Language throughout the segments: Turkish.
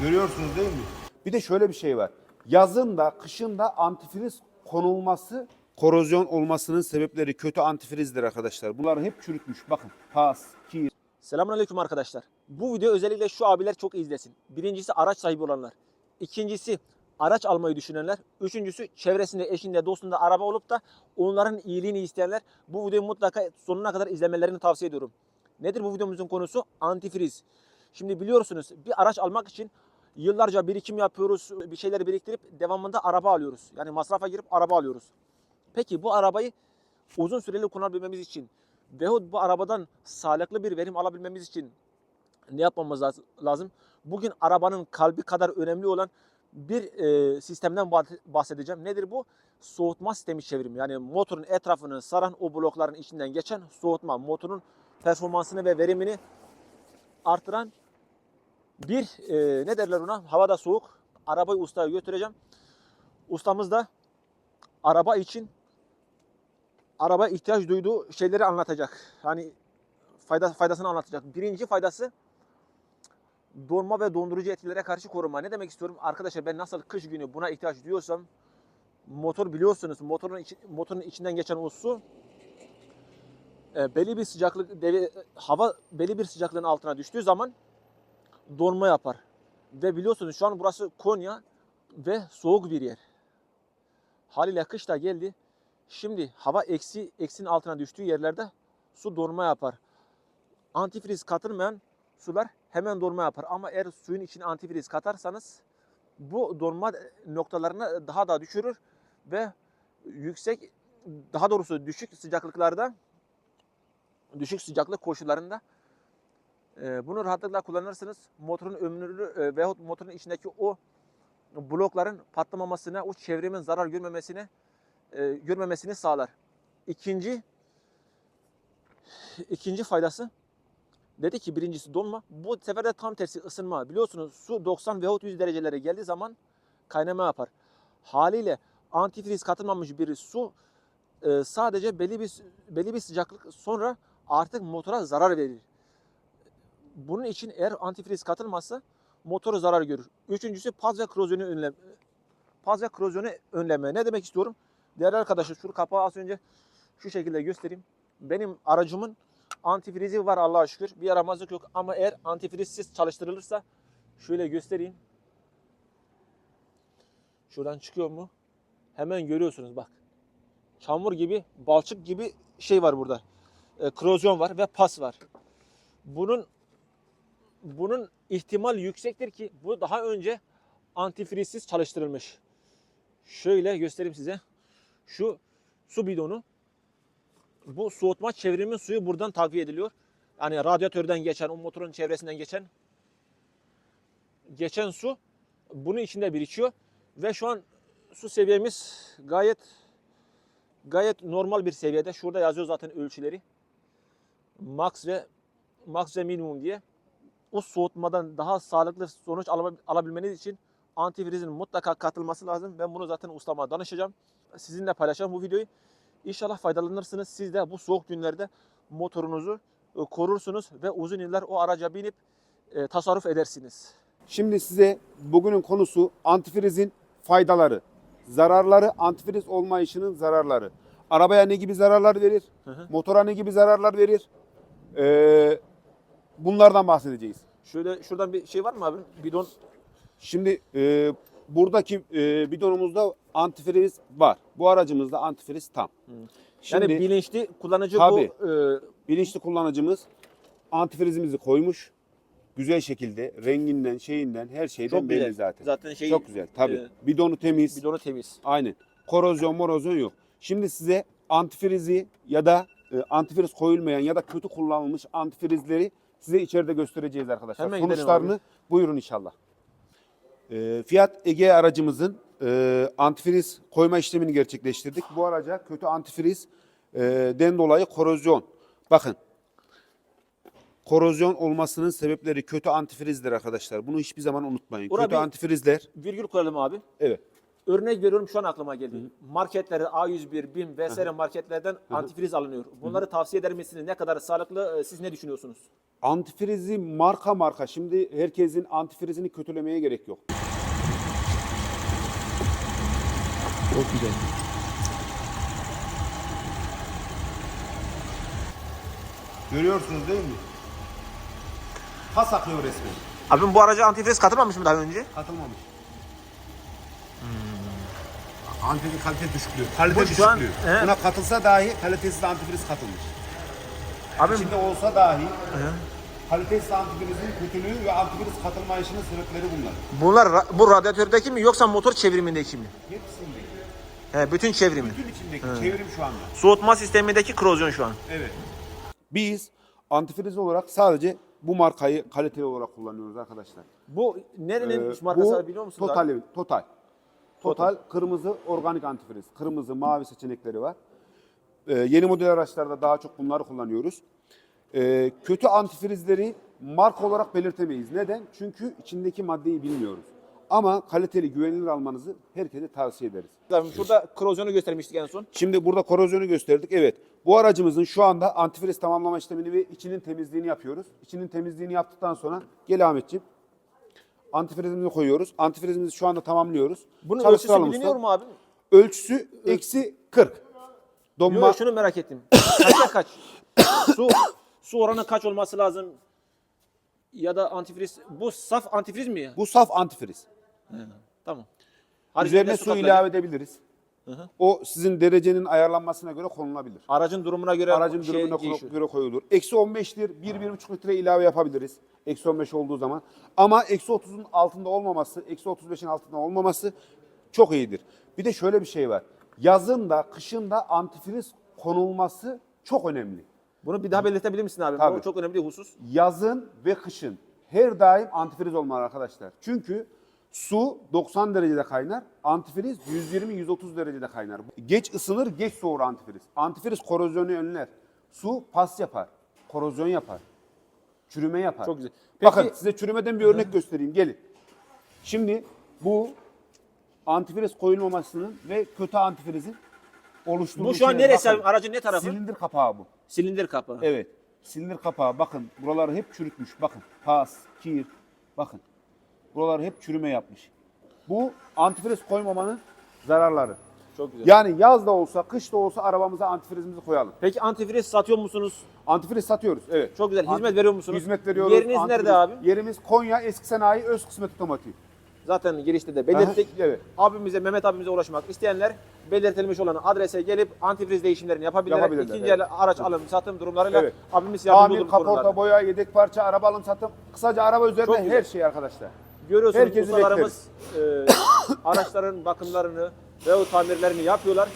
Görüyorsunuz değil mi? Bir de şöyle bir şey var. Yazın da kışın da antifriz konulması korozyon olmasının sebepleri kötü antifrizdir arkadaşlar. Bunlar hep çürütmüş. Bakın pas, kir. Selamünaleyküm arkadaşlar. Bu video özellikle şu abiler çok izlesin. Birincisi araç sahibi olanlar. İkincisi araç almayı düşünenler. Üçüncüsü çevresinde, eşinde, dostunda araba olup da onların iyiliğini isteyenler. Bu videoyu mutlaka sonuna kadar izlemelerini tavsiye ediyorum. Nedir bu videomuzun konusu? Antifriz. Şimdi biliyorsunuz bir araç almak için yıllarca birikim yapıyoruz. Bir şeyleri biriktirip devamında araba alıyoruz. Yani masrafa girip araba alıyoruz. Peki bu arabayı uzun süreli kullanabilmemiz için veyahut bu arabadan sağlıklı bir verim alabilmemiz için ne yapmamız laz- lazım? Bugün arabanın kalbi kadar önemli olan bir e, sistemden bah- bahsedeceğim. Nedir bu? Soğutma sistemi çevrimi. Yani motorun etrafını saran o blokların içinden geçen soğutma. Motorun performansını ve verimini artıran bir e, ne derler ona? Havada soğuk. Arabayı ustaya götüreceğim. Ustamız da araba için araba ihtiyaç duyduğu şeyleri anlatacak. Hani fayda, faydasını anlatacak. Birinci faydası donma ve dondurucu etkilere karşı koruma. Ne demek istiyorum? Arkadaşlar ben nasıl kış günü buna ihtiyaç duyuyorsam motor biliyorsunuz motorun içi- motorun içinden geçen o su e, belli bir sıcaklık devi- hava belli bir sıcaklığın altına düştüğü zaman donma yapar. Ve biliyorsunuz şu an burası Konya ve soğuk bir yer. Haliyle kış da geldi. Şimdi hava eksi eksinin altına düştüğü yerlerde su donma yapar. Antifriz katılmayan sular hemen donma yapar. Ama eğer suyun içine antifriz katarsanız bu donma noktalarını daha da düşürür ve yüksek daha doğrusu düşük sıcaklıklarda düşük sıcaklık koşullarında bunu rahatlıkla kullanırsınız. Motorun ömrünü e, veyahut motorun içindeki o blokların patlamamasına, o çevremin zarar görmemesine e, görmemesini sağlar. İkinci ikinci faydası dedi ki birincisi donma. Bu sefer de tam tersi ısınma. Biliyorsunuz su 90 veyahut 100 derecelere geldiği zaman kaynama yapar. Haliyle antifriz katılmamış bir su e, sadece belli bir belli bir sıcaklık sonra artık motora zarar verir. Bunun için eğer antifriz katılmazsa motoru zarar görür. Üçüncüsü paz ve korozyonu önleme. Paz ve korozyonu önleme. Ne demek istiyorum? Değerli arkadaşlar şu kapağı az önce şu şekilde göstereyim. Benim aracımın antifrizi var Allah'a şükür. Bir yaramazlık yok ama eğer antifrizsiz çalıştırılırsa şöyle göstereyim. Şuradan çıkıyor mu? Hemen görüyorsunuz bak. Çamur gibi, balçık gibi şey var burada. E, korozyon var ve pas var. Bunun bunun ihtimal yüksektir ki bu daha önce antifrizsiz çalıştırılmış. Şöyle göstereyim size. Şu su bidonu bu soğutma çevrimi suyu buradan takviye ediliyor. Yani radyatörden geçen, o motorun çevresinden geçen geçen su bunun içinde birikiyor ve şu an su seviyemiz gayet gayet normal bir seviyede. Şurada yazıyor zaten ölçüleri. Max ve max ve minimum diye. O soğutmadan daha sağlıklı sonuç alab- alabilmeniz için antifrizin mutlaka katılması lazım. Ben bunu zaten ustama danışacağım. Sizinle paylaşacağım bu videoyu. İnşallah faydalanırsınız. Siz de bu soğuk günlerde motorunuzu e, korursunuz ve uzun yıllar o araca binip e, tasarruf edersiniz. Şimdi size bugünün konusu antifrizin faydaları, zararları, antifriz olmayışının zararları. Arabaya ne gibi zararlar verir? Hı hı. Motora ne gibi zararlar verir? Ee, bunlardan bahsedeceğiz. Şöyle şuradan bir şey var mı abi? Bidon Şimdi e, buradaki e, bidonumuzda antifriz var. Bu aracımızda antifriz tam. Şimdi yani bilinçli kullanıcı Tabii. bu e, bilinçli kullanıcımız antifrizimizi koymuş. Güzel şekilde renginden, şeyinden, her şeyden çok belli güzel. zaten. Zaten şey Çok güzel tabii. e, Bidonu temiz. bidonu temiz. Aynen. Korozyon, morozyon yok. Şimdi size antifrizi ya da e, antifriz koyulmayan ya da kötü kullanılmış antifrizleri size içeride göstereceğiz arkadaşlar. Hemen Sonuçlarını buyurun inşallah. E, Fiat Ege aracımızın e, antifriz koyma işlemini gerçekleştirdik. Bu araca kötü antifriz e, den dolayı korozyon. Bakın. Korozyon olmasının sebepleri kötü antifrizdir arkadaşlar. Bunu hiçbir zaman unutmayın. Ora kötü bir- antifrizler Virgül koyalım abi. evet. Örnek veriyorum şu an aklıma geldi. Marketlerde A101, BİM vesaire marketlerden antifriz alınıyor. Bunları tavsiye eder misiniz? Ne kadar sağlıklı? e, Siz ne düşünüyorsunuz? Antifrizi marka marka. Şimdi herkesin antifrizini kötülemeye gerek yok. Çok güzel. Görüyorsunuz değil mi? Pas akıyor resmen. Abim bu araca antifriz katılmamış mı daha önce? Katılmamış. Antifriz kalite düşüklüğü. Kalite Bu şu an- he. Buna katılsa dahi kalitesiz antifriz katılmış. Abim İçinde olsa dahi kalitesiz antifrizin kötülüğü ve antifriz katılmayışının sebepleri bunlar. bunlar bu radyatördeki mi yoksa motor çevrimindeki mi? Hepsinde. He, bütün çevrimi. Bütün içindeki çevrim şu anda. Soğutma sistemindeki korozyon şu an. Evet. Biz antifriz olarak sadece bu markayı kaliteli olarak kullanıyoruz arkadaşlar. Bu nerenin Ee, markası bu biliyor musunuz? Total, abi? Total. Total kırmızı organik antifriz. Kırmızı, mavi seçenekleri var. Ee, yeni model araçlarda daha çok bunları kullanıyoruz. Ee, kötü antifrizleri marka olarak belirtemeyiz. Neden? Çünkü içindeki maddeyi bilmiyoruz. Ama kaliteli, güvenilir almanızı herkese tavsiye ederiz. Abim Şurada korozyonu göstermiştik en son. Şimdi burada korozyonu gösterdik. Evet. Bu aracımızın şu anda antifriz tamamlama işlemini ve içinin temizliğini yapıyoruz. İçinin temizliğini yaptıktan sonra gel Ahmetciğim. Antifrizimizi koyuyoruz. Antifrizimizi şu anda tamamlıyoruz. Bunun Çalıştıralım ölçüsü biliniyor usta. mu abi? Ölçüsü eksi 40. Donma Yok şunu merak ettim. Kaça kaç? su su oranı kaç olması lazım? Ya da antifriz. Bu saf antifriz mi ya? bu saf antifriz. Tamam. Üzerine Haricinde su katılacak. ilave edebiliriz. O sizin derecenin ayarlanmasına göre konulabilir. Aracın durumuna göre Aracın şey durumuna değişiyor. göre koyulur. Eksi 15'tir. 1-1,5 litre ilave yapabiliriz. Eksi 15 olduğu zaman. Ama eksi 30'un altında olmaması, eksi 35'in altında olmaması çok iyidir. Bir de şöyle bir şey var. Yazın da kışın da antifriz konulması çok önemli. Bunu bir daha belirtebilir misin abi? Tabii. Bu çok önemli bir husus. Yazın ve kışın her daim antifriz olmalı arkadaşlar. Çünkü su 90 derecede kaynar, antifriz 120-130 derecede kaynar. Geç ısınır, geç soğur antifriz. Antifriz korozyonu önler. Su pas yapar, korozyon yapar, çürüme yapar. Çok güzel. Bakın Peki- size çürümeden bir örnek göstereyim. Gelin. Şimdi bu antifriz koyulmamasının ve kötü antifrizin oluşturduğu Bu şu an şeyler. neresi Bakın, abi? Aracın ne tarafı? Silindir kapağı bu. Silindir kapağı. Evet. Silindir kapağı bakın buraları hep çürütmüş. Bakın pas, kir. Bakın. Buraları hep çürüme yapmış. Bu antifriz koymamanın zararları. Çok güzel. Yani yaz da olsa, kış da olsa arabamıza antifrizimizi koyalım. Peki antifriz satıyor musunuz? Antifriz satıyoruz. Evet. Çok güzel. Hizmet Anti- veriyor musunuz? Hizmet veriyoruz. Yeriniz Antifriz- nerede abi? Yerimiz Konya Eski Sanayi Öz Kısmet Otomotiv. Zaten girişte de belirttik. Aha, evet. Abimize, Mehmet abimize ulaşmak isteyenler belirtilmiş olan adrese gelip antifriz değişimlerini yapabilirler. Yapabilirler, İkinci evet. el araç alım, satım durumlarıyla Evet. abimiz yardımcı olur kaporta, konularda. boya, yedek parça, araba alım satım. Kısaca araba üzerinde her şey arkadaşlar. Görüyorsunuz Herkesi ustalarımız e, araçların bakımlarını ve o tamirlerini yapıyorlar.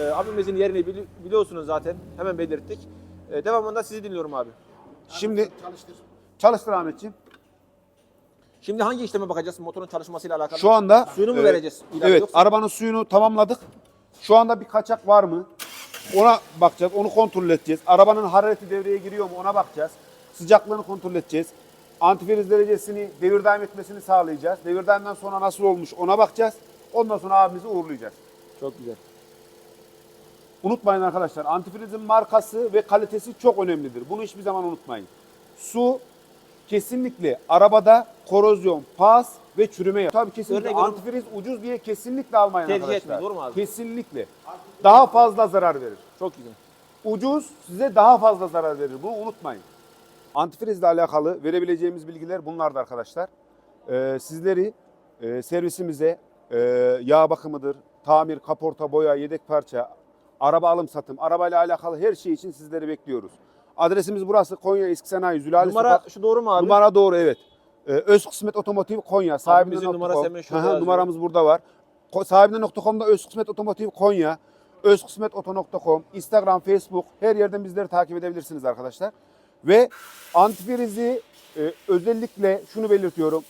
E, abimizin yerini bili- biliyorsunuz zaten. Hemen belirttik. E, devamında sizi dinliyorum abi. Şimdi çalıştır. Çalıştır Ahmetciğim. Şimdi hangi işleme bakacağız motorun çalışmasıyla alakalı? Şu anda Suyunu mu e, vereceğiz? İlave Evet, yoksa- arabanın suyunu tamamladık. Şu anda bir kaçak var mı? Ona bakacağız, onu kontrol edeceğiz. Arabanın harareti devreye giriyor mu? Ona bakacağız. Sıcaklığını kontrol edeceğiz. Antifriz derecesini, devir daim etmesini sağlayacağız. Devir daimden sonra nasıl olmuş ona bakacağız. Ondan sonra abimizi uğurlayacağız. Çok güzel. Unutmayın arkadaşlar, antifrizin markası ve kalitesi çok önemlidir. Bunu hiçbir zaman unutmayın. Su kesinlikle arabada korozyon, pas ve çürüme yapar. Tabii kesinlikle Örnek antifriz ucuz diye kesinlikle almayın Tercih arkadaşlar. etmeyin, doğru mu abi? Kesinlikle. Daha fazla zarar verir. Çok güzel. Ucuz size daha fazla zarar verir. Bunu unutmayın. Antifrizle alakalı verebileceğimiz bilgiler bunlardı arkadaşlar. Ee, sizleri e, servisimize e, yağ bakımıdır, tamir, kaporta, boya, yedek parça, araba alım satım, arabayla alakalı her şey için sizleri bekliyoruz. Adresimiz burası Konya Eski Sanayi Zülali Numara Sokak. şu doğru mu abi? Numara doğru evet. Ee, Öz Kısmet Otomotiv Konya. Sahibinden numarası hemen şurada yazıyor. Numaramız burada var. Ko- Sahibinden.com'da Öz Kısmet Otomotiv Konya. Özkısmetoto.com, Instagram, Facebook her yerden bizleri takip edebilirsiniz arkadaşlar. Ve antifrizi e, özellikle şunu belirtiyorum.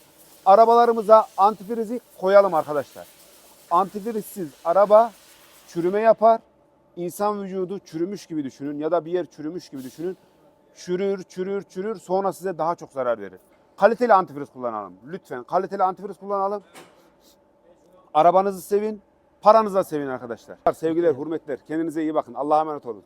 Arabalarımıza antifrizi koyalım arkadaşlar. Antifrizsiz araba çürüme yapar. İnsan vücudu çürümüş gibi düşünün ya da bir yer çürümüş gibi düşünün. Çürür, çürür, çürür sonra size daha çok zarar verir. Kaliteli antifriz kullanalım. Lütfen kaliteli antifriz kullanalım. arabanızı sevin, paranızla sevin arkadaşlar. Sevgiler, hürmetler. Kendinize iyi bakın. Allah'a emanet olun.